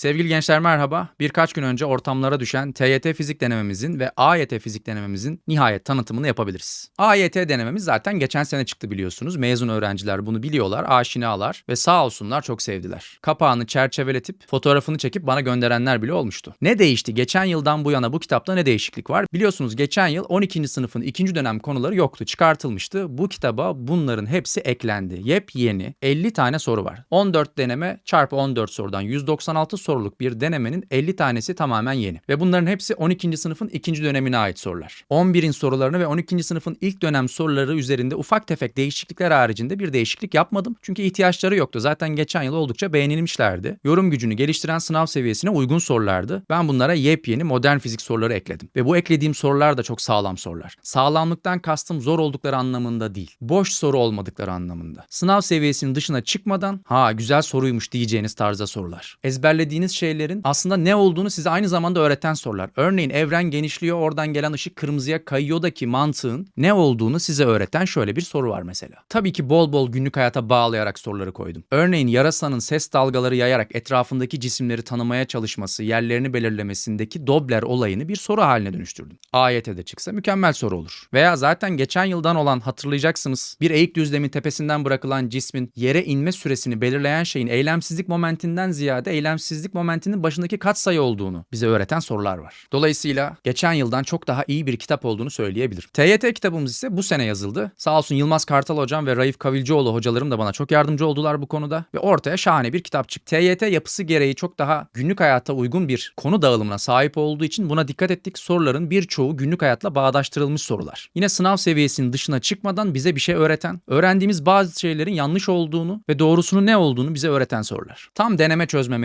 Sevgili gençler merhaba. Birkaç gün önce ortamlara düşen TYT fizik denememizin ve AYT fizik denememizin nihayet tanıtımını yapabiliriz. AYT denememiz zaten geçen sene çıktı biliyorsunuz. Mezun öğrenciler bunu biliyorlar, aşinalar ve sağ olsunlar çok sevdiler. Kapağını çerçeveletip fotoğrafını çekip bana gönderenler bile olmuştu. Ne değişti? Geçen yıldan bu yana bu kitapta ne değişiklik var? Biliyorsunuz geçen yıl 12. sınıfın 2. dönem konuları yoktu, çıkartılmıştı. Bu kitaba bunların hepsi eklendi. Yepyeni 50 tane soru var. 14 deneme çarpı 14 sorudan 196 soruluk bir denemenin 50 tanesi tamamen yeni. Ve bunların hepsi 12. sınıfın 2. dönemine ait sorular. 11'in sorularını ve 12. sınıfın ilk dönem soruları üzerinde ufak tefek değişiklikler haricinde bir değişiklik yapmadım. Çünkü ihtiyaçları yoktu. Zaten geçen yıl oldukça beğenilmişlerdi. Yorum gücünü geliştiren sınav seviyesine uygun sorulardı. Ben bunlara yepyeni modern fizik soruları ekledim. Ve bu eklediğim sorular da çok sağlam sorular. Sağlamlıktan kastım zor oldukları anlamında değil. Boş soru olmadıkları anlamında. Sınav seviyesinin dışına çıkmadan ha güzel soruymuş diyeceğiniz tarzda sorular. Ezberlediğiniz şeylerin aslında ne olduğunu size aynı zamanda öğreten sorular. Örneğin evren genişliyor oradan gelen ışık kırmızıya kayıyordaki mantığın ne olduğunu size öğreten şöyle bir soru var mesela. Tabii ki bol bol günlük hayata bağlayarak soruları koydum. Örneğin yarasanın ses dalgaları yayarak etrafındaki cisimleri tanımaya çalışması, yerlerini belirlemesindeki Dobler olayını bir soru haline dönüştürdüm. AYT'de çıksa mükemmel soru olur. Veya zaten geçen yıldan olan hatırlayacaksınız bir eğik düzlemin tepesinden bırakılan cismin yere inme süresini belirleyen şeyin eylemsizlik momentinden ziyade eylemsizlik momentinin başındaki katsayı olduğunu bize öğreten sorular var. Dolayısıyla geçen yıldan çok daha iyi bir kitap olduğunu söyleyebilirim. TYT kitabımız ise bu sene yazıldı. Sağ olsun Yılmaz Kartal hocam ve Raif Kavilcioğlu hocalarım da bana çok yardımcı oldular bu konuda ve ortaya şahane bir kitap çıktı. TYT yapısı gereği çok daha günlük hayata uygun bir konu dağılımına sahip olduğu için buna dikkat ettik. Soruların birçoğu günlük hayatla bağdaştırılmış sorular. Yine sınav seviyesinin dışına çıkmadan bize bir şey öğreten, öğrendiğimiz bazı şeylerin yanlış olduğunu ve doğrusunun ne olduğunu bize öğreten sorular. Tam deneme çözme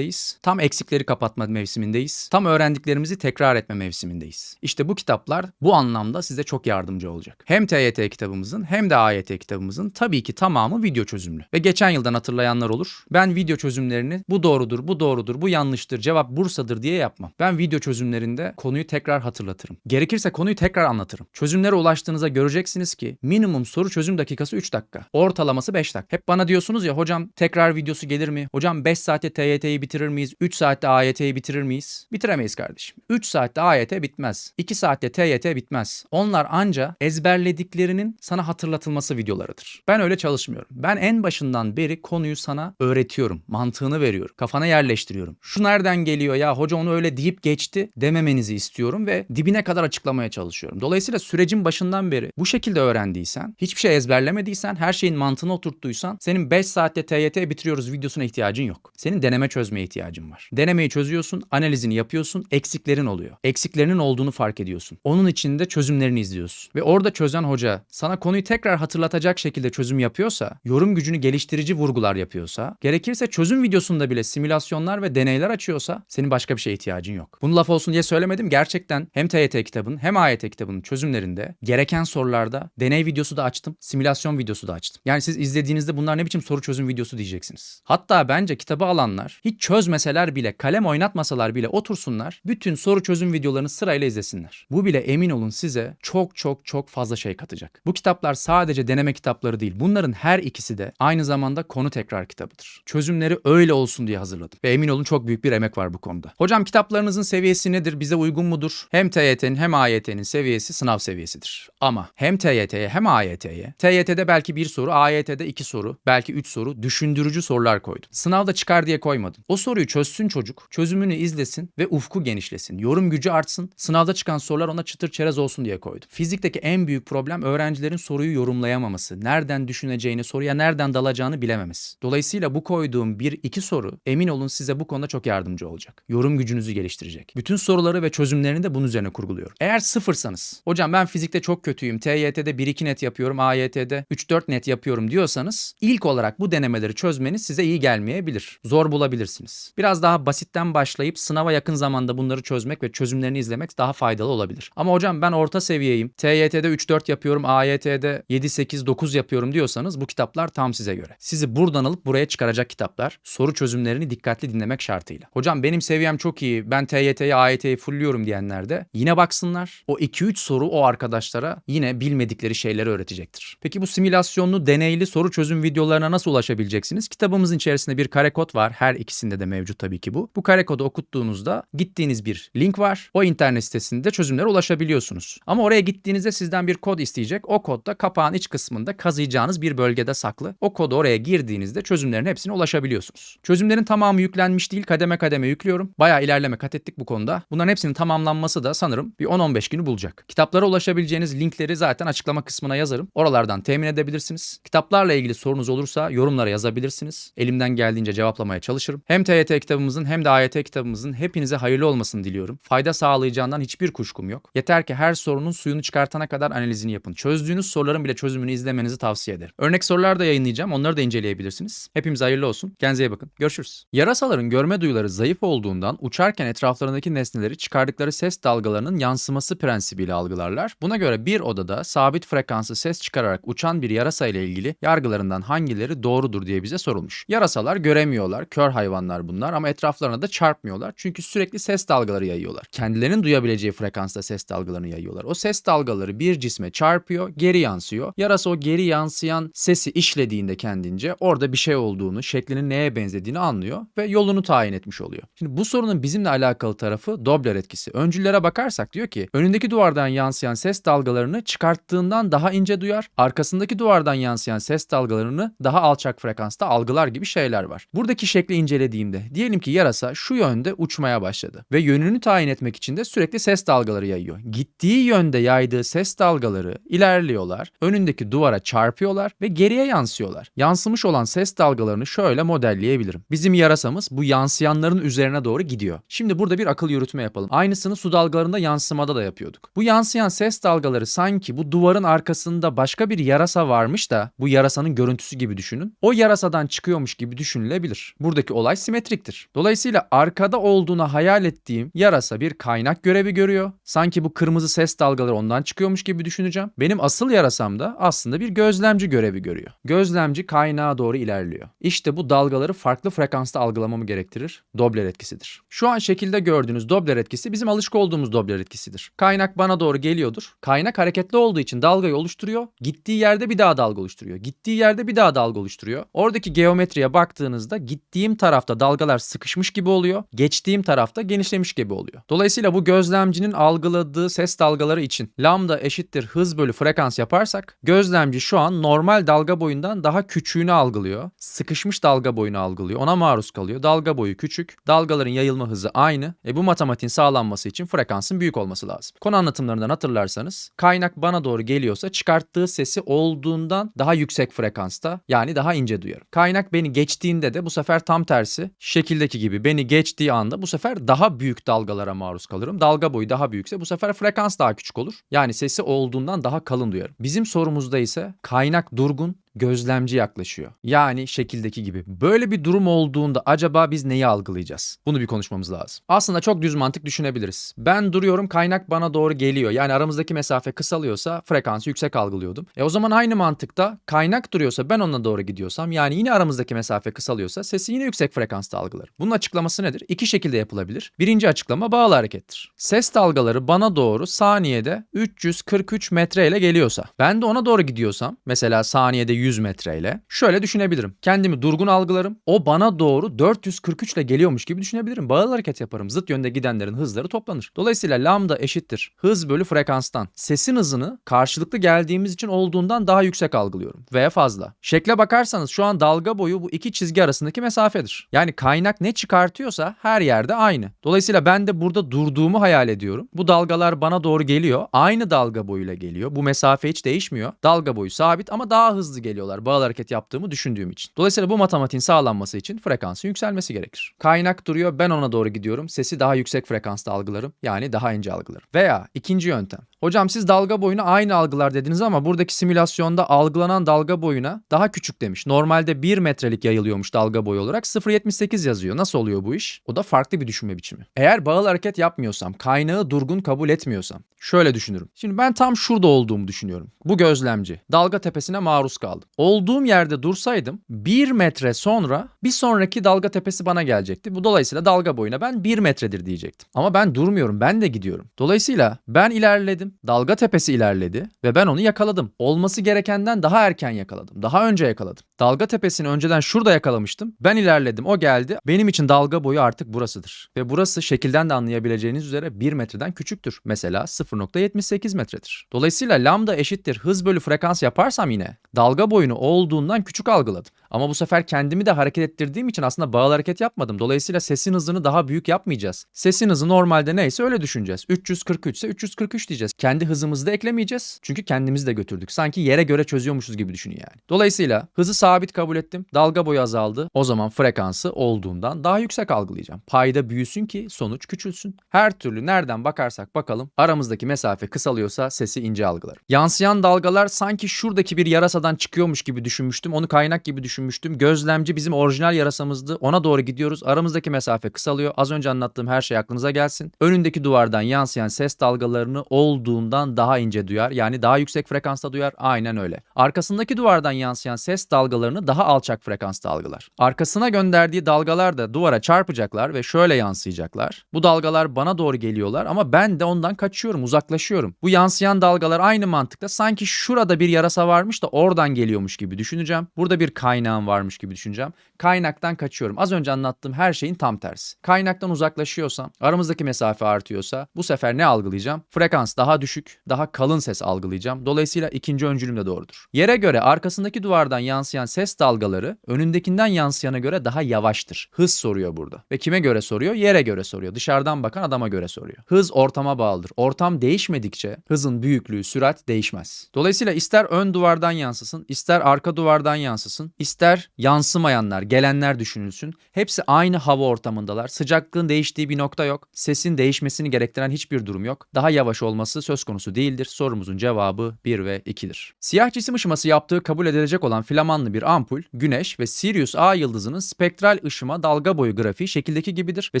mevsimindeyiz. Tam eksikleri kapatma mevsimindeyiz. Tam öğrendiklerimizi tekrar etme mevsimindeyiz. İşte bu kitaplar bu anlamda size çok yardımcı olacak. Hem TYT kitabımızın hem de AYT kitabımızın tabii ki tamamı video çözümlü. Ve geçen yıldan hatırlayanlar olur. Ben video çözümlerini bu doğrudur, bu doğrudur, bu yanlıştır, cevap Bursa'dır diye yapmam. Ben video çözümlerinde konuyu tekrar hatırlatırım. Gerekirse konuyu tekrar anlatırım. Çözümlere ulaştığınızda göreceksiniz ki minimum soru çözüm dakikası 3 dakika. Ortalaması 5 dakika. Hep bana diyorsunuz ya hocam tekrar videosu gelir mi? Hocam 5 saatte TYT'yi bitirir miyiz? 3 saatte AYT'yi bitirir miyiz? Bitiremeyiz kardeşim. 3 saatte AYT bitmez. 2 saatte TYT bitmez. Onlar anca ezberlediklerinin sana hatırlatılması videolarıdır. Ben öyle çalışmıyorum. Ben en başından beri konuyu sana öğretiyorum. Mantığını veriyorum. Kafana yerleştiriyorum. Şu nereden geliyor ya hoca onu öyle deyip geçti dememenizi istiyorum ve dibine kadar açıklamaya çalışıyorum. Dolayısıyla sürecin başından beri bu şekilde öğrendiysen, hiçbir şey ezberlemediysen, her şeyin mantığını oturttuysan senin 5 saatte TYT bitiriyoruz videosuna ihtiyacın yok. Senin deneme çözmeye ihtiyacın var. Denemeyi çözüyorsun, analizini yapıyorsun, eksiklerin oluyor. Eksiklerinin olduğunu fark ediyorsun. Onun içinde çözümlerini izliyorsun. Ve orada çözen hoca sana konuyu tekrar hatırlatacak şekilde çözüm yapıyorsa, yorum gücünü geliştirici vurgular yapıyorsa, gerekirse çözüm videosunda bile simülasyonlar ve deneyler açıyorsa senin başka bir şeye ihtiyacın yok. Bunu laf olsun diye söylemedim. Gerçekten hem TYT kitabının hem AYT kitabının çözümlerinde gereken sorularda deney videosu da açtım, simülasyon videosu da açtım. Yani siz izlediğinizde bunlar ne biçim soru çözüm videosu diyeceksiniz. Hatta bence kitabı alanlar hiç çözmeseler bile, kalem oynatmasalar bile otursunlar, bütün soru çözüm videolarını sırayla izlesinler. Bu bile emin olun size çok çok çok fazla şey katacak. Bu kitaplar sadece deneme kitapları değil. Bunların her ikisi de aynı zamanda konu tekrar kitabıdır. Çözümleri öyle olsun diye hazırladım. Ve emin olun çok büyük bir emek var bu konuda. Hocam kitaplarınızın seviyesi nedir? Bize uygun mudur? Hem TYT'nin hem AYT'nin seviyesi sınav seviyesidir. Ama hem TYT'ye hem AYT'ye, TYT'de belki bir soru, AYT'de iki soru, belki üç soru, düşündürücü sorular koydum. Sınavda çıkar diye koymadım. O soruyu çözsün çocuk, çözümünü izlesin ve ufku genişlesin. Yorum gücü artsın, sınavda çıkan sorular ona çıtır çerez olsun diye koydum. Fizikteki en büyük problem öğrencilerin soruyu yorumlayamaması. Nereden düşüneceğini, soruya nereden dalacağını bilememesi. Dolayısıyla bu koyduğum bir iki soru emin olun size bu konuda çok yardımcı olacak. Yorum gücünüzü geliştirecek. Bütün soruları ve çözümlerini de bunun üzerine kurguluyorum. Eğer sıfırsanız, hocam ben fizikte çok kötüyüm, TYT'de 1-2 net yapıyorum, AYT'de 3-4 net yapıyorum diyorsanız ilk olarak bu denemeleri çözmeniz size iyi gelmeyebilir. Zor bulabilirsiniz. Biraz daha basitten başlayıp sınava yakın zamanda bunları çözmek ve çözümlerini izlemek daha faydalı olabilir. Ama hocam ben orta seviyeyim, TYT'de 3-4 yapıyorum, AYT'de 7-8-9 yapıyorum diyorsanız bu kitaplar tam size göre. Sizi buradan alıp buraya çıkaracak kitaplar. Soru çözümlerini dikkatli dinlemek şartıyla. Hocam benim seviyem çok iyi, ben TYT'yi, AYT'yi fullüyorum diyenler de yine baksınlar. O 2-3 soru o arkadaşlara yine bilmedikleri şeyleri öğretecektir. Peki bu simülasyonlu, deneyli soru çözüm videolarına nasıl ulaşabileceksiniz? Kitabımızın içerisinde bir kare kod var her ikisinde de sitelerde mevcut tabii ki bu. Bu kare kodu okuttuğunuzda gittiğiniz bir link var. O internet sitesinde çözümlere ulaşabiliyorsunuz. Ama oraya gittiğinizde sizden bir kod isteyecek. O kod da kapağın iç kısmında kazıyacağınız bir bölgede saklı. O kodu oraya girdiğinizde çözümlerin hepsine ulaşabiliyorsunuz. Çözümlerin tamamı yüklenmiş değil. Kademe kademe yüklüyorum. Bayağı ilerleme kat ettik bu konuda. Bunların hepsinin tamamlanması da sanırım bir 10-15 günü bulacak. Kitaplara ulaşabileceğiniz linkleri zaten açıklama kısmına yazarım. Oralardan temin edebilirsiniz. Kitaplarla ilgili sorunuz olursa yorumlara yazabilirsiniz. Elimden geldiğince cevaplamaya çalışırım. Hem TYT kitabımızın hem de AYT kitabımızın hepinize hayırlı olmasını diliyorum. Fayda sağlayacağından hiçbir kuşkum yok. Yeter ki her sorunun suyunu çıkartana kadar analizini yapın. Çözdüğünüz soruların bile çözümünü izlemenizi tavsiye ederim. Örnek sorular da yayınlayacağım. Onları da inceleyebilirsiniz. Hepimize hayırlı olsun. Kendinize iyi bakın. Görüşürüz. Yarasaların görme duyuları zayıf olduğundan uçarken etraflarındaki nesneleri çıkardıkları ses dalgalarının yansıması prensibiyle algılarlar. Buna göre bir odada sabit frekanslı ses çıkararak uçan bir yarasa ile ilgili yargılarından hangileri doğrudur diye bize sorulmuş. Yarasalar göremiyorlar. Kör hayvanlar bunlar ama etraflarına da çarpmıyorlar. Çünkü sürekli ses dalgaları yayıyorlar. Kendilerinin duyabileceği frekansta ses dalgalarını yayıyorlar. O ses dalgaları bir cisme çarpıyor, geri yansıyor. Yarasa o geri yansıyan sesi işlediğinde kendince orada bir şey olduğunu, şeklinin neye benzediğini anlıyor ve yolunu tayin etmiş oluyor. Şimdi bu sorunun bizimle alakalı tarafı Doppler etkisi. Öncüllere bakarsak diyor ki önündeki duvardan yansıyan ses dalgalarını çıkarttığından daha ince duyar, arkasındaki duvardan yansıyan ses dalgalarını daha alçak frekansta algılar gibi şeyler var. Buradaki şekli incelediğimde diyelim ki yarasa şu yönde uçmaya başladı ve yönünü tayin etmek için de sürekli ses dalgaları yayıyor. Gittiği yönde yaydığı ses dalgaları ilerliyorlar, önündeki duvara çarpıyorlar ve geriye yansıyorlar. Yansımış olan ses dalgalarını şöyle modelleyebilirim. Bizim yarasamız bu yansıyanların üzerine doğru gidiyor. Şimdi burada bir akıl yürütme yapalım. Aynısını su dalgalarında yansımada da yapıyorduk. Bu yansıyan ses dalgaları sanki bu duvarın arkasında başka bir yarasa varmış da bu yarasanın görüntüsü gibi düşünün. O yarasadan çıkıyormuş gibi düşünülebilir. Buradaki olay simetriktir. Dolayısıyla arkada olduğunu hayal ettiğim yarasa bir kaynak görevi görüyor. Sanki bu kırmızı ses dalgaları ondan çıkıyormuş gibi düşüneceğim. Benim asıl yarasam da aslında bir gözlemci görevi görüyor. Gözlemci kaynağa doğru ilerliyor. İşte bu dalgaları farklı frekansta algılamamı gerektirir. Doppler etkisidir. Şu an şekilde gördüğünüz Doppler etkisi bizim alışık olduğumuz Doppler etkisidir. Kaynak bana doğru geliyordur. Kaynak hareketli olduğu için dalgayı oluşturuyor. Gittiği yerde bir daha dalga oluşturuyor. Gittiği yerde bir daha dalga oluşturuyor. Oradaki geometriye baktığınızda gittiğim tarafta dalgalar sıkışmış gibi oluyor. Geçtiğim tarafta genişlemiş gibi oluyor. Dolayısıyla bu gözlemcinin algıladığı ses dalgaları için lambda eşittir hız bölü frekans yaparsak gözlemci şu an normal dalga boyundan daha küçüğünü algılıyor. Sıkışmış dalga boyunu algılıyor. Ona maruz kalıyor. Dalga boyu küçük. Dalgaların yayılma hızı aynı. E bu matematiğin sağlanması için frekansın büyük olması lazım. Konu anlatımlarından hatırlarsanız kaynak bana doğru geliyorsa çıkarttığı sesi olduğundan daha yüksek frekansta yani daha ince duyarım. Kaynak beni geçtiğinde de bu sefer tam tersi şekildeki gibi beni geçtiği anda bu sefer daha büyük dalgalara maruz kalırım. Dalga boyu daha büyükse bu sefer frekans daha küçük olur. Yani sesi olduğundan daha kalın duyarım. Bizim sorumuzda ise kaynak durgun, gözlemci yaklaşıyor. Yani şekildeki gibi. Böyle bir durum olduğunda acaba biz neyi algılayacağız? Bunu bir konuşmamız lazım. Aslında çok düz mantık düşünebiliriz. Ben duruyorum kaynak bana doğru geliyor. Yani aramızdaki mesafe kısalıyorsa frekansı yüksek algılıyordum. E o zaman aynı mantıkta kaynak duruyorsa ben ona doğru gidiyorsam yani yine aramızdaki mesafe kısalıyorsa sesi yine yüksek frekansta algılarım. Bunun açıklaması nedir? İki şekilde yapılabilir. Birinci açıklama bağlı harekettir. Ses dalgaları bana doğru saniyede 343 metre ile geliyorsa ben de ona doğru gidiyorsam mesela saniyede 100 metreyle şöyle düşünebilirim. Kendimi durgun algılarım. O bana doğru 443 ile geliyormuş gibi düşünebilirim. Bağlı hareket yaparım. Zıt yönde gidenlerin hızları toplanır. Dolayısıyla lambda eşittir. Hız bölü frekanstan. Sesin hızını karşılıklı geldiğimiz için olduğundan daha yüksek algılıyorum. Veya fazla. Şekle bakarsanız şu an dalga boyu bu iki çizgi arasındaki mesafedir. Yani kaynak ne çıkartıyorsa her yerde aynı. Dolayısıyla ben de burada durduğumu hayal ediyorum. Bu dalgalar bana doğru geliyor. Aynı dalga boyuyla geliyor. Bu mesafe hiç değişmiyor. Dalga boyu sabit ama daha hızlı geliyorlar bağlı hareket yaptığımı düşündüğüm için. Dolayısıyla bu matematiğin sağlanması için frekansın yükselmesi gerekir. Kaynak duruyor ben ona doğru gidiyorum. Sesi daha yüksek frekansta algılarım. Yani daha ince algılarım. Veya ikinci yöntem. Hocam siz dalga boyunu aynı algılar dediniz ama buradaki simülasyonda algılanan dalga boyuna daha küçük demiş. Normalde 1 metrelik yayılıyormuş dalga boyu olarak 0.78 yazıyor. Nasıl oluyor bu iş? O da farklı bir düşünme biçimi. Eğer bağlı hareket yapmıyorsam, kaynağı durgun kabul etmiyorsam şöyle düşünürüm. Şimdi ben tam şurada olduğumu düşünüyorum. Bu gözlemci. Dalga tepesine maruz kaldı. Kaldım. Olduğum yerde dursaydım 1 metre sonra bir sonraki dalga tepesi bana gelecekti. Bu dolayısıyla dalga boyuna ben 1 metredir diyecektim. Ama ben durmuyorum ben de gidiyorum. Dolayısıyla ben ilerledim. Dalga tepesi ilerledi ve ben onu yakaladım. Olması gerekenden daha erken yakaladım. Daha önce yakaladım. Dalga tepesini önceden şurada yakalamıştım. Ben ilerledim o geldi. Benim için dalga boyu artık burasıdır. Ve burası şekilden de anlayabileceğiniz üzere 1 metreden küçüktür. Mesela 0.78 metredir. Dolayısıyla lambda eşittir hız bölü frekans yaparsam yine dalga boyunu olduğundan küçük algıladım. Ama bu sefer kendimi de hareket ettirdiğim için aslında bağlı hareket yapmadım. Dolayısıyla sesin hızını daha büyük yapmayacağız. Sesin hızı normalde neyse öyle düşüneceğiz. 343 ise 343 diyeceğiz. Kendi hızımızı da eklemeyeceğiz. Çünkü kendimizi de götürdük. Sanki yere göre çözüyormuşuz gibi düşünün yani. Dolayısıyla hızı sabit kabul ettim. Dalga boyu azaldı. O zaman frekansı olduğundan daha yüksek algılayacağım. Payda büyüsün ki sonuç küçülsün. Her türlü nereden bakarsak bakalım aramızdaki mesafe kısalıyorsa sesi ince algılarım. Yansıyan dalgalar sanki şuradaki bir yarasadan çıkıyormuş gibi düşünmüştüm. Onu kaynak gibi düşünmüştüm. Gözlemci bizim orijinal yarasamızdı. Ona doğru gidiyoruz. Aramızdaki mesafe kısalıyor. Az önce anlattığım her şey aklınıza gelsin. Önündeki duvardan yansıyan ses dalgalarını olduğundan daha ince duyar. Yani daha yüksek frekansta duyar. Aynen öyle. Arkasındaki duvardan yansıyan ses dalgalarını daha alçak frekansta algılar. Arkasına gönderdiği dalgalar da duvara çarpacaklar ve şöyle yansıyacaklar. Bu dalgalar bana doğru geliyorlar ama ben de ondan kaçıyorum, uzaklaşıyorum. Bu yansıyan dalgalar aynı mantıkta sanki şurada bir yarasa varmış da oradan geliyormuş gibi düşüneceğim. Burada bir kaynağım varmış gibi düşüneceğim. Kaynaktan kaçıyorum. Az önce anlattığım her şeyin tam tersi. Kaynaktan uzaklaşıyorsam, aramızdaki mesafe artıyorsa bu sefer ne algılayacağım? Frekans daha düşük, daha kalın ses algılayacağım. Dolayısıyla ikinci öncülüm de doğrudur. Yere göre arkasındaki duvardan yansıyan ses dalgaları önündekinden yansıyana göre daha yavaştır. Hız soruyor burada. Ve kime göre soruyor? Yere göre soruyor. Dışarıdan bakan adama göre soruyor. Hız ortama bağlıdır. Ortam değişmedikçe hızın büyüklüğü, sürat değişmez. Dolayısıyla ister ön duvardan yansısın, ister arka duvardan yansısın, ister yansımayanlar, gelenler düşünülsün. Hepsi aynı hava ortamındalar. Sıcaklığın değiştiği bir nokta yok. Sesin değişmesini gerektiren hiçbir durum yok. Daha yavaş olması söz konusu değildir. Sorumuzun cevabı 1 ve 2'dir. Siyah cisim ışıması yaptığı kabul edilecek olan filamanlı bir ampul, Güneş ve Sirius A yıldızının spektral ışıma dalga boyu grafiği şekildeki gibidir ve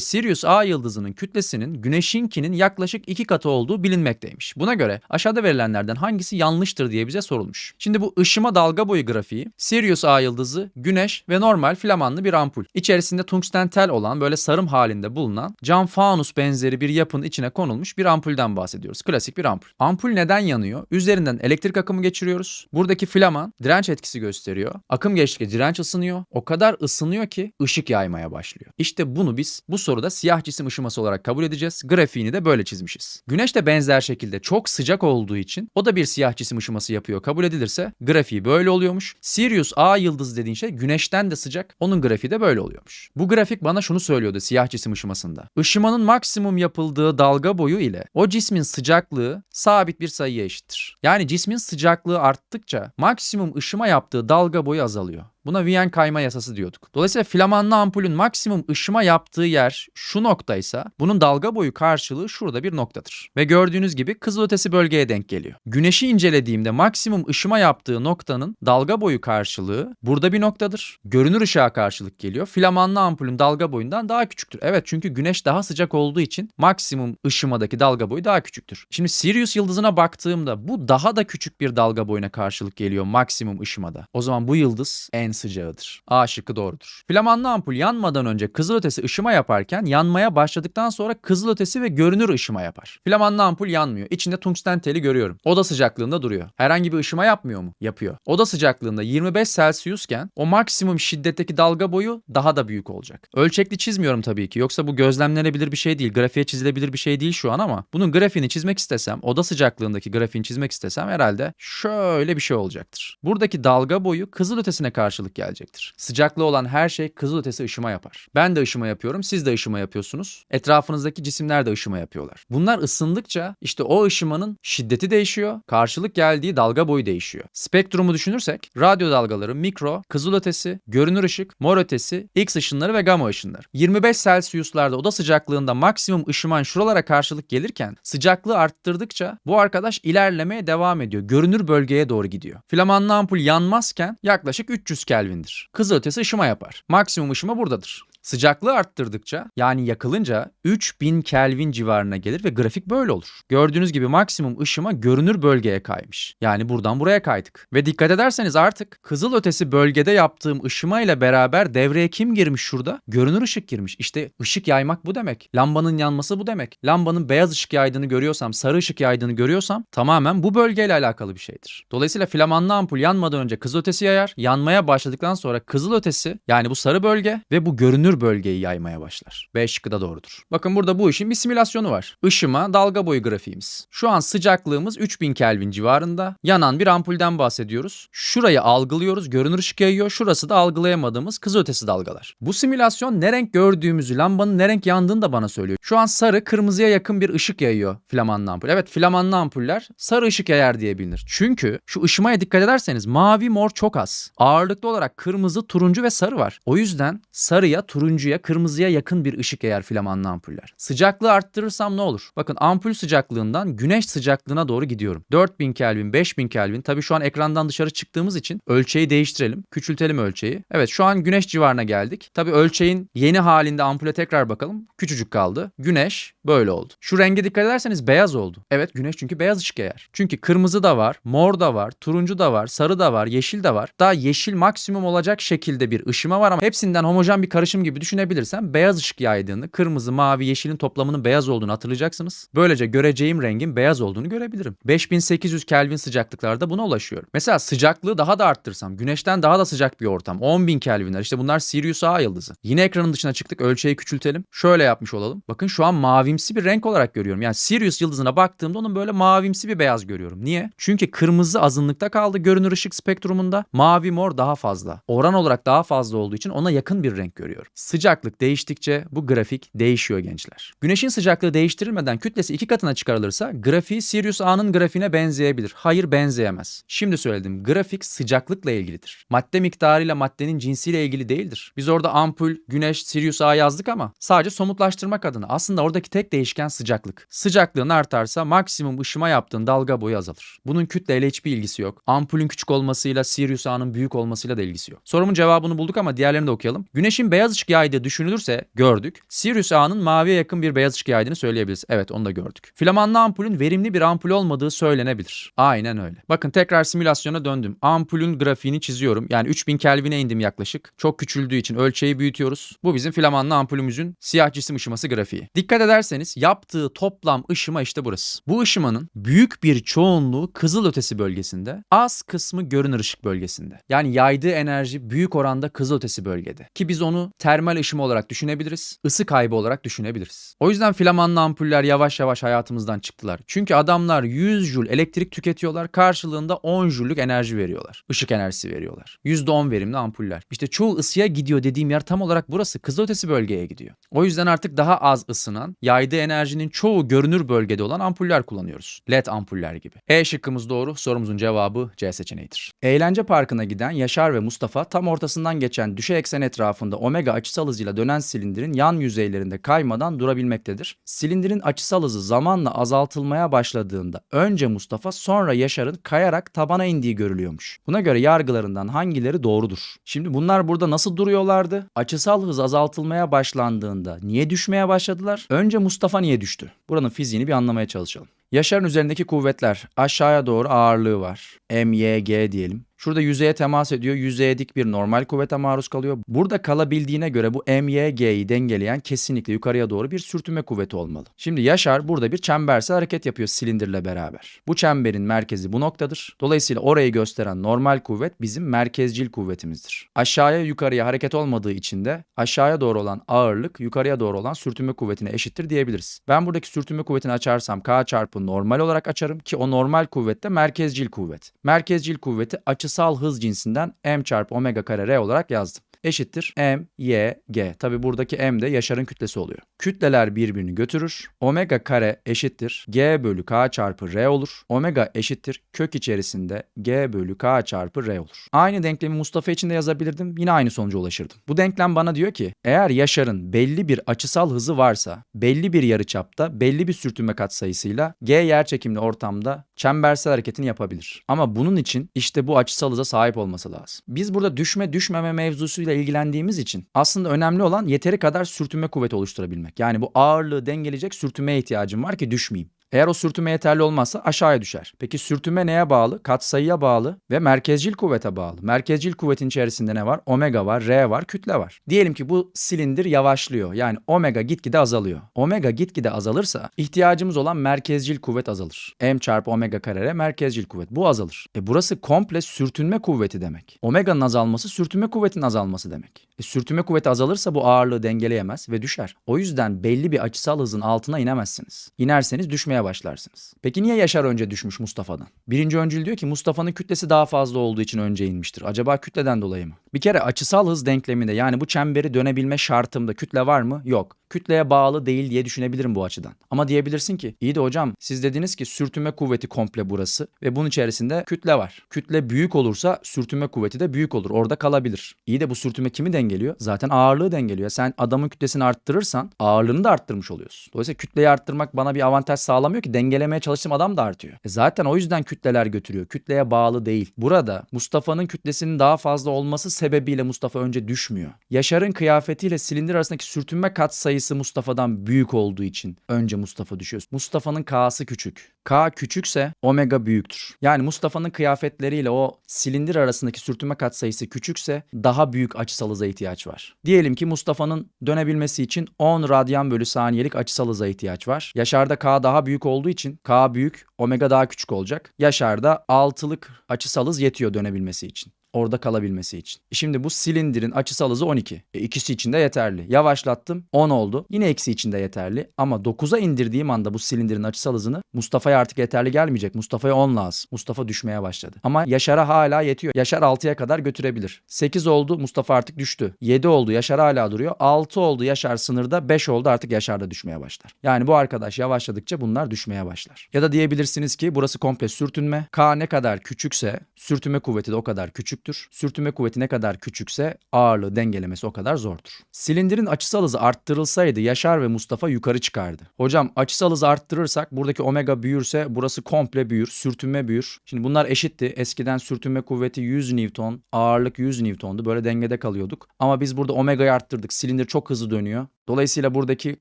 Sirius A yıldızının kütlesinin Güneş'inkinin yaklaşık iki katı olduğu bilinmekteymiş. Buna göre aşağıda verilenlerden hangisi yanlıştır diye bize sorulmuş. Şimdi bu ışıma dalga boyu grafiği Sirius A yıldızı, Güneş ve normal filamanlı bir ampul. İçerisinde tungsten tel olan böyle sarım halinde bulunan cam fanus benzeri bir yapının içine konulmuş bir ampulden bahsediyoruz. Klasik bir ampul. Ampul neden yanıyor? Üzerinden elektrik akımı geçiriyoruz. Buradaki filaman direnç etkisi gösteriyor. Akım geçtikçe direnç ısınıyor. O kadar ısınıyor ki ışık yaymaya başlıyor. İşte bunu biz bu soruda siyah cisim ışıması olarak kabul edeceğiz. Grafiğini de böyle çizmişiz. Güneş de benzer şekilde çok sıcak olduğu için o da bir siyah cisim ışıması yapıyor. Kabul edilirse grafiği böyle oluyormuş. Sirius A yıldızı dediğin şey güneşten de sıcak. Onun grafiği de böyle oluyormuş. Bu grafik bana şunu söylüyordu siyah cisim ışımasında. Işımanın maksimum yapıldığı dalga boyu ile o cismin sıcaklığı sabit bir sayıya eşittir. Yani cismin sıcaklığı arttıkça maksimum ışıma yaptığı dalga boyu azalıyor. Buna Wien kayma yasası diyorduk. Dolayısıyla filamanlı ampulün maksimum ışıma yaptığı yer şu noktaysa bunun dalga boyu karşılığı şurada bir noktadır. Ve gördüğünüz gibi kızılötesi bölgeye denk geliyor. Güneşi incelediğimde maksimum ışıma yaptığı noktanın dalga boyu karşılığı burada bir noktadır. Görünür ışığa karşılık geliyor. Filamanlı ampulün dalga boyundan daha küçüktür. Evet çünkü güneş daha sıcak olduğu için maksimum ışımadaki dalga boyu daha küçüktür. Şimdi Sirius yıldızına baktığımda bu daha da küçük bir dalga boyuna karşılık geliyor maksimum ışımada. O zaman bu yıldız en sıcağıdır. A şıkkı doğrudur. Flamanlı ampul yanmadan önce kızılötesi ışıma yaparken yanmaya başladıktan sonra kızılötesi ve görünür ışıma yapar. Flamanlı ampul yanmıyor. İçinde tungsten teli görüyorum. Oda sıcaklığında duruyor. Herhangi bir ışıma yapmıyor mu? Yapıyor. Oda sıcaklığında 25 Celsius'ken o maksimum şiddetteki dalga boyu daha da büyük olacak. Ölçekli çizmiyorum tabii ki. Yoksa bu gözlemlenebilir bir şey değil. Grafiğe çizilebilir bir şey değil şu an ama bunun grafiğini çizmek istesem, oda sıcaklığındaki grafiğini çizmek istesem herhalde şöyle bir şey olacaktır. Buradaki dalga boyu kızılötesine karşılık gelecektir. Sıcaklığı olan her şey kızılötesi ışıma yapar. Ben de ışıma yapıyorum, siz de ışıma yapıyorsunuz. Etrafınızdaki cisimler de ışıma yapıyorlar. Bunlar ısındıkça işte o ışımanın şiddeti değişiyor, karşılık geldiği dalga boyu değişiyor. Spektrumu düşünürsek radyo dalgaları, mikro, kızılötesi, görünür ışık, mor ötesi, X ışınları ve gamma ışınları. 25 Celsius'larda oda sıcaklığında maksimum ışıman şuralara karşılık gelirken sıcaklığı arttırdıkça bu arkadaş ilerlemeye devam ediyor. Görünür bölgeye doğru gidiyor. Flamanlı ampul yanmazken yaklaşık 300 Kelvin'dir. Kızılötesi ışıma yapar. Maksimum ışıma buradadır. Sıcaklığı arttırdıkça yani yakılınca 3000 Kelvin civarına gelir ve grafik böyle olur. Gördüğünüz gibi maksimum ışıma görünür bölgeye kaymış. Yani buradan buraya kaydık. Ve dikkat ederseniz artık kızıl ötesi bölgede yaptığım ışıma ile beraber devreye kim girmiş şurada? Görünür ışık girmiş. İşte ışık yaymak bu demek. Lambanın yanması bu demek. Lambanın beyaz ışık yaydığını görüyorsam, sarı ışık yaydığını görüyorsam tamamen bu bölgeyle alakalı bir şeydir. Dolayısıyla flamanlı ampul yanmadan önce kızıl ötesi yayar. Yanmaya başladıktan sonra kızıl ötesi yani bu sarı bölge ve bu görünür bölgeyi yaymaya başlar. B şıkkı da doğrudur. Bakın burada bu işin bir simülasyonu var. Işıma dalga boyu grafiğimiz. Şu an sıcaklığımız 3000 Kelvin civarında. Yanan bir ampulden bahsediyoruz. Şurayı algılıyoruz. Görünür ışık yayıyor. Şurası da algılayamadığımız kızıl ötesi dalgalar. Bu simülasyon ne renk gördüğümüzü, lambanın ne renk yandığını da bana söylüyor. Şu an sarı kırmızıya yakın bir ışık yayıyor flamanlı ampul. Evet flamanlı ampuller sarı ışık yayar diye bilinir. Çünkü şu ışımaya dikkat ederseniz mavi mor çok az. Ağırlıklı olarak kırmızı, turuncu ve sarı var. O yüzden sarıya, turuncuya, kırmızıya yakın bir ışık yayar flamanlı ampuller. Sıcaklığı arttırırsam ne olur? Bakın ampul sıcaklığından güneş sıcaklığına doğru gidiyorum. 4000 Kelvin, 5000 Kelvin. Tabii şu an ekrandan dışarı çıktığımız için ölçeği değiştirelim. Küçültelim ölçeği. Evet şu an güneş civarına geldik. Tabii ölçeğin yeni halinde ampule tekrar bakalım. Küçücük kaldı. Güneş böyle oldu. Şu renge dikkat ederseniz beyaz oldu. Evet güneş çünkü beyaz ışık yayar. Çünkü kırmızı da var, mor da var, turuncu da var, sarı da var, yeşil de var. Daha yeşil maksimum olacak şekilde bir ışıma var ama hepsinden homojen bir karışım gibi düşünebilirsem beyaz ışık yaydığını, kırmızı, mavi, yeşilin toplamının beyaz olduğunu hatırlayacaksınız. Böylece göreceğim rengin beyaz olduğunu görebilirim. 5800 Kelvin sıcaklıklarda buna ulaşıyorum. Mesela sıcaklığı daha da arttırsam, güneşten daha da sıcak bir ortam. 10.000 Kelvinler işte bunlar Sirius A yıldızı. Yine ekranın dışına çıktık ölçeği küçültelim. Şöyle yapmış olalım. Bakın şu an mavimsi bir renk olarak görüyorum. Yani Sirius yıldızına baktığımda onun böyle mavimsi bir beyaz görüyorum. Niye? Çünkü kırmızı azınlıkta kaldı görünür ışık spektrumunda. Mavi mor daha fazla. Oran olarak daha fazla olduğu için ona yakın bir renk görüyorum. Sıcaklık değiştikçe bu grafik değişiyor gençler. Güneşin sıcaklığı değiştirilmeden kütlesi iki katına çıkarılırsa grafiği Sirius A'nın grafiğine benzeyebilir. Hayır benzeyemez. Şimdi söyledim. Grafik sıcaklıkla ilgilidir. Madde miktarıyla maddenin cinsiyle ilgili değildir. Biz orada ampul, güneş, Sirius A yazdık ama sadece somutlaştırmak adına. Aslında oradaki tek değişken sıcaklık. Sıcaklığın artarsa maksimum ışıma yaptığın dalga boyu azalır. Bunun kütleyle hiçbir ilgisi yok. Ampulün küçük olmasıyla Sirius A'nın büyük olmasıyla da ilgisi yok. Sorumun cevabını bulduk ama diğerlerini de okuyalım. Güneşin beyaz ışık yaydığı düşünülürse gördük. Sirius A'nın maviye yakın bir beyaz ışık yaydığını söyleyebiliriz. Evet onu da gördük. Flamanlı ampulün verimli bir ampul olmadığı söylenebilir. Aynen öyle. Bakın tekrar simülasyona döndüm. Ampulün grafiğini çiziyorum. Yani 3000 Kelvin'e indim yaklaşık. Çok küçüldüğü için ölçeği büyütüyoruz. Bu bizim flamanlı ampulümüzün siyah cisim ışıması grafiği. Dikkat ederseniz yaptığı toplam ışıma işte burası. Bu ışımanın büyük bir çoğunluğu kızıl ötesi bölgesinde, az kısmı görünür ışık bölgesinde. Yani yaydığı enerji büyük oranda kızıl ötesi bölgede. Ki biz onu termal ışıma olarak düşünebiliriz, ısı kaybı olarak düşünebiliriz. O yüzden flamanlı ampuller yavaş yavaş hayatımızdan çıktılar. Çünkü adamlar 100 jül elektrik tüketiyorlar, karşılığında 10 jüllük enerji veriyorlar. Işık enerjisi veriyorlar. %10 verimli ampuller. İşte çoğu ısıya gidiyor dediğim yer tam olarak burası. Kızılötesi bölgeye gidiyor. O yüzden artık daha az ısınan, yaydığı enerjinin çoğu görünür bölgede olan ampuller kullanıyoruz. LED ampuller gibi. E şıkkımız doğru. Sorumuzun cevabı C seçeneğidir. Eğlence parkına giden Yaşar ve Mustafa tam ortasından geçen düşey eksen etrafında omega açısal hızıyla dönen silindirin yan yüzeylerinde kaymadan durabilmektedir. Silindirin açısal hızı zamanla azaltılmaya başladığında önce Mustafa sonra Yaşar'ın kayarak tabana indiği görülüyormuş. Buna göre yargılarından hangileri doğrudur? Şimdi bunlar burada nasıl duruyorlardı? Açısal hız azaltılmaya başlandığında niye düşmeye başladılar? Önce Mustafa niye düştü? Buranın fiziğini bir anlamaya çalışalım. Yaşar'ın üzerindeki kuvvetler aşağıya doğru ağırlığı var. M, Y, G diyelim. Şurada yüzeye temas ediyor. Yüzeye dik bir normal kuvvete maruz kalıyor. Burada kalabildiğine göre bu MYG'yi dengeleyen kesinlikle yukarıya doğru bir sürtünme kuvveti olmalı. Şimdi Yaşar burada bir çembersel hareket yapıyor silindirle beraber. Bu çemberin merkezi bu noktadır. Dolayısıyla orayı gösteren normal kuvvet bizim merkezcil kuvvetimizdir. Aşağıya yukarıya hareket olmadığı için de aşağıya doğru olan ağırlık yukarıya doğru olan sürtünme kuvvetine eşittir diyebiliriz. Ben buradaki sürtünme kuvvetini açarsam K çarpı normal olarak açarım ki o normal kuvvet de merkezcil kuvvet. Merkezcil kuvveti açısal hız cinsinden m çarpı omega kare r olarak yazdım eşittir m, y, g. Tabi buradaki m de Yaşar'ın kütlesi oluyor. Kütleler birbirini götürür. Omega kare eşittir g bölü k çarpı r olur. Omega eşittir kök içerisinde g bölü k çarpı r olur. Aynı denklemi Mustafa için de yazabilirdim. Yine aynı sonuca ulaşırdım. Bu denklem bana diyor ki eğer Yaşar'ın belli bir açısal hızı varsa belli bir yarıçapta belli bir sürtünme katsayısıyla g yerçekimli ortamda çembersel hareketini yapabilir. Ama bunun için işte bu açısal hıza sahip olması lazım. Biz burada düşme düşmeme mevzusuyla kuvvetlerle ilgilendiğimiz için aslında önemli olan yeteri kadar sürtünme kuvveti oluşturabilmek. Yani bu ağırlığı dengeleyecek sürtünmeye ihtiyacım var ki düşmeyeyim. Eğer o sürtünme yeterli olmazsa aşağıya düşer. Peki sürtünme neye bağlı? Katsayıya bağlı ve merkezcil kuvvete bağlı. Merkezcil kuvvetin içerisinde ne var? Omega var, R var, kütle var. Diyelim ki bu silindir yavaşlıyor. Yani omega gitgide azalıyor. Omega gitgide azalırsa ihtiyacımız olan merkezcil kuvvet azalır. M çarpı omega kare merkezcil kuvvet. Bu azalır. E burası komple sürtünme kuvveti demek. Omega'nın azalması sürtünme kuvvetinin azalması demek. E sürtünme kuvveti azalırsa bu ağırlığı dengeleyemez ve düşer. O yüzden belli bir açısal hızın altına inemezsiniz. İnerseniz düşmeye başlarsınız. Peki niye Yaşar önce düşmüş Mustafa'dan? Birinci öncül diyor ki Mustafa'nın kütlesi daha fazla olduğu için önce inmiştir. Acaba kütleden dolayı mı? Bir kere açısal hız denkleminde yani bu çemberi dönebilme şartımda kütle var mı? Yok. Kütleye bağlı değil diye düşünebilirim bu açıdan. Ama diyebilirsin ki iyi de hocam siz dediniz ki sürtünme kuvveti komple burası ve bunun içerisinde kütle var. Kütle büyük olursa sürtünme kuvveti de büyük olur. Orada kalabilir. İyi de bu sürtünme kimi dengeliyor? Zaten ağırlığı dengeliyor. Sen adamın kütlesini arttırırsan ağırlığını da arttırmış oluyorsun. Dolayısıyla kütleyi arttırmak bana bir avantaj sağlamıyor ki dengelemeye çalıştığım adam da artıyor. E zaten o yüzden kütleler götürüyor. Kütleye bağlı değil. Burada Mustafa'nın kütlesinin daha fazla olması sebebiyle Mustafa önce düşmüyor. Yaşar'ın kıyafetiyle silindir arasındaki sürtünme katsayısı Mustafa'dan büyük olduğu için önce Mustafa düşüyor. Mustafa'nın K'sı küçük. K küçükse omega büyüktür. Yani Mustafa'nın kıyafetleriyle o silindir arasındaki sürtünme katsayısı küçükse daha büyük açısal hıza ihtiyaç var. Diyelim ki Mustafa'nın dönebilmesi için 10 radyan bölü saniyelik açısal hıza ihtiyaç var. Yaşar'da K daha büyük olduğu için K büyük, omega daha küçük olacak. Yaşar'da 6'lık açısal hız yetiyor dönebilmesi için orada kalabilmesi için. E Şimdi bu silindirin açısal hızı 12. E ikisi için de yeterli. Yavaşlattım 10 oldu. Yine eksi için de yeterli. Ama 9'a indirdiğim anda bu silindirin açısal hızını Mustafa'ya artık yeterli gelmeyecek. Mustafa'ya 10 lazım. Mustafa düşmeye başladı. Ama Yaşar'a hala yetiyor. Yaşar 6'ya kadar götürebilir. 8 oldu Mustafa artık düştü. 7 oldu Yaşar hala duruyor. 6 oldu Yaşar sınırda. 5 oldu artık Yaşar da düşmeye başlar. Yani bu arkadaş yavaşladıkça bunlar düşmeye başlar. Ya da diyebilirsiniz ki burası komple sürtünme. K ne kadar küçükse sürtünme kuvveti de o kadar küçük küçüktür. Sürtünme kuvveti ne kadar küçükse ağırlığı dengelemesi o kadar zordur. Silindirin açısal hızı arttırılsaydı Yaşar ve Mustafa yukarı çıkardı. Hocam açısal hızı arttırırsak buradaki omega büyürse burası komple büyür, sürtünme büyür. Şimdi bunlar eşitti. Eskiden sürtünme kuvveti 100 Newton, ağırlık 100 Newton'du. Böyle dengede kalıyorduk. Ama biz burada omega'yı arttırdık. Silindir çok hızlı dönüyor. Dolayısıyla buradaki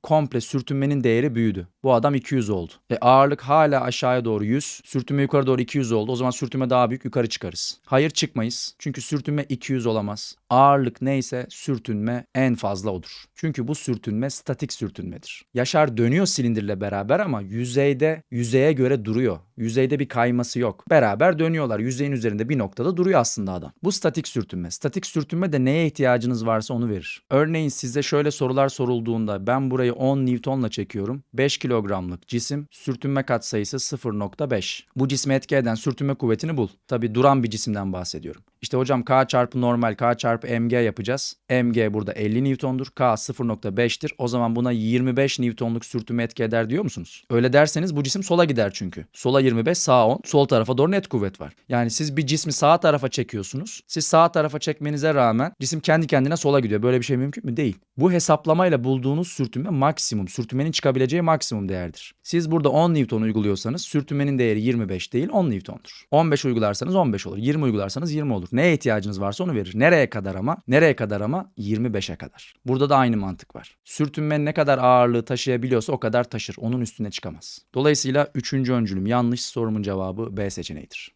komple sürtünmenin değeri büyüdü. Bu adam 200 oldu. E ağırlık hala aşağıya doğru 100, sürtünme yukarı doğru 200 oldu. O zaman sürtünme daha büyük yukarı çıkarız. Hayır çıkmayız. Çünkü sürtünme 200 olamaz. Ağırlık neyse sürtünme en fazla odur. Çünkü bu sürtünme statik sürtünmedir. Yaşar dönüyor silindirle beraber ama yüzeyde yüzeye göre duruyor. Yüzeyde bir kayması yok. Beraber dönüyorlar. Yüzeyin üzerinde bir noktada duruyor aslında adam. Bu statik sürtünme. Statik sürtünme de neye ihtiyacınız varsa onu verir. Örneğin size şöyle sorular sorulduğunda ben burayı 10 Newton'la çekiyorum. 5 kilogramlık cisim sürtünme katsayısı 0.5. Bu cisme etki eden sürtünme kuvvetini bul. Tabi duran bir cisimden bahsediyorum. İşte hocam K çarpı normal K çarpı mg yapacağız. mg burada 50 Newton'dur. K 0.5'tir. O zaman buna 25 Newton'luk sürtünme etki eder diyor musunuz? Öyle derseniz bu cisim sola gider çünkü. Sola 25 sağa 10. Sol tarafa doğru net kuvvet var. Yani siz bir cismi sağ tarafa çekiyorsunuz. Siz sağ tarafa çekmenize rağmen cisim kendi kendine sola gidiyor. Böyle bir şey mümkün mü? Değil. Bu hesaplamayla bulduğunuz sürtünme maksimum. Sürtünmenin çıkabileceği maksimum değerdir. Siz burada 10 Newton uyguluyorsanız sürtünmenin değeri 25 değil 10 Newton'dur. 15 uygularsanız 15 olur. 20 uygularsanız 20 olur. Neye ihtiyacınız varsa onu verir. Nereye kadar ama? Nereye kadar ama? 25'e kadar. Burada da aynı mantık var. Sürtünme ne kadar ağırlığı taşıyabiliyorsa o kadar taşır. Onun üstüne çıkamaz. Dolayısıyla üçüncü öncülüm yanlış sorumun cevabı B seçeneğidir.